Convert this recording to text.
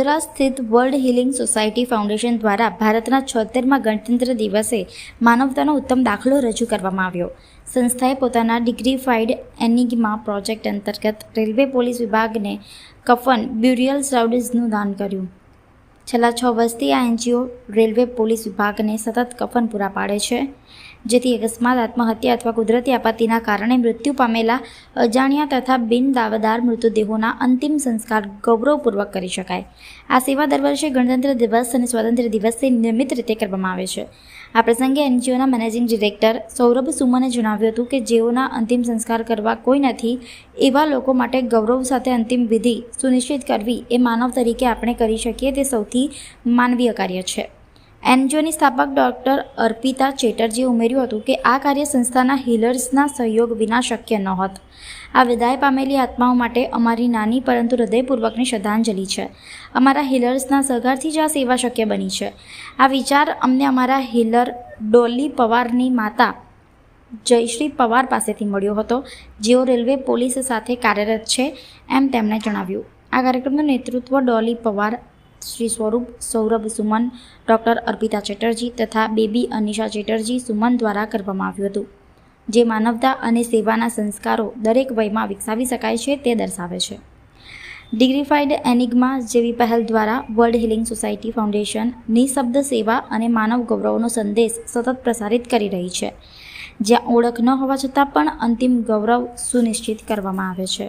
વડોદરા સ્થિત world healing society foundation દ્વારા ભારતના છોતેરમાં ગણતંત્ર દિવસે માનવતાનો ઉત્તમ દાખલો રજૂ કરવામાં આવ્યો. સંસ્થાએ પોતાના ડિગ્રીફાઈડ એનિગમા પ્રોજેક્ટ અંતર્ગત રેલવે પોલીસ વિભાગને કફન બ્યુરિયલ સાઉડીઝનું દાન કર્યું. છેલ્લા છ વર્ષથી આ એનજીઓ રેલવે, પોલીસ વિભાગને સતત કફન પૂરા પાડે છે, જેથી અકસ્માત, આત્મહત્યા અથવા કુદરતી આપત્તિના કારણે મૃત્યુ પામેલા અજાણ્યા તથા બિન દાવેદાર મૃતદેહોના અંતિમ સંસ્કાર ગૌરવપૂર્વક કરી શકાય. આ સેવા દર વર્ષે ગણતંત્ર દિવસ અને સ્વાતંત્ર્ય દિવસે નિયમિત રીતે કરવામાં આવે છે. આ પ્રસંગે એનજીઓના મેનેજિંગ ડિરેક્ટર સૌરભ સુમને જણાવ્યું હતું કે જેઓના અંતિમ સંસ્કાર કરવા કોઈ નથી, એવા લોકો માટે ગૌરવ સાથે અંતિમ વિધિ સુનિશ્ચિત કરવી એ માનવ તરીકે આપણે કરી શકીએ તે સૌથી માનવીય કાર્ય છે. એનજીઓની સ્થાપક ડૉક્ટર અર્પિતા ચેટર્જીએ ઉમેર્યું હતું કે આ કાર્ય સંસ્થાના હીલર્સના સહયોગ વિના શક્ય નહોત આ વિદાય પામેલી આત્માઓ માટે અમારી નાની પરંતુ હૃદયપૂર્વકની શ્રદ્ધાંજલિ છે. અમારા હીલર્સના સહકારથી જ આ સેવા શક્ય બની છે. આ વિચાર અમને અમારા હીલર ડોલી પવારની માતા જયશ્રી પવાર પાસેથી મળ્યો હતો, જેઓ રેલવે પોલીસ સાથે કાર્યરત છે એમ તેમણે જણાવ્યું. આ કાર્યક્રમનું નેતૃત્વ ડોલી પવાર શ્રી સ્વરૂપ સૌરભ સુમન, ડૉક્ટર અર્પિતા ચેટર્જી તથા બેબી અનિશા ચેટર્જી સુમન દ્વારા કરવામાં આવ્યું હતું. જે માનવતા અને સેવાના સંસ્કારો દરેક વયમાં વિકસાવી શકાય છે તે દર્શાવે છે. ડિગ્રીફાઈડ એનિગ્મા જેવી પહેલ દ્વારા વર્લ્ડ હિલિંગ સોસાયટી ફાઉન્ડેશન નિઃશબ્દ સેવા અને માનવ ગૌરવનો સંદેશ સતત પ્રસારિત કરી રહી છે, જ્યાં ઓળખ ન હોવા છતાં પણ અંતિમ ગૌરવ સુનિશ્ચિત કરવામાં આવે છે.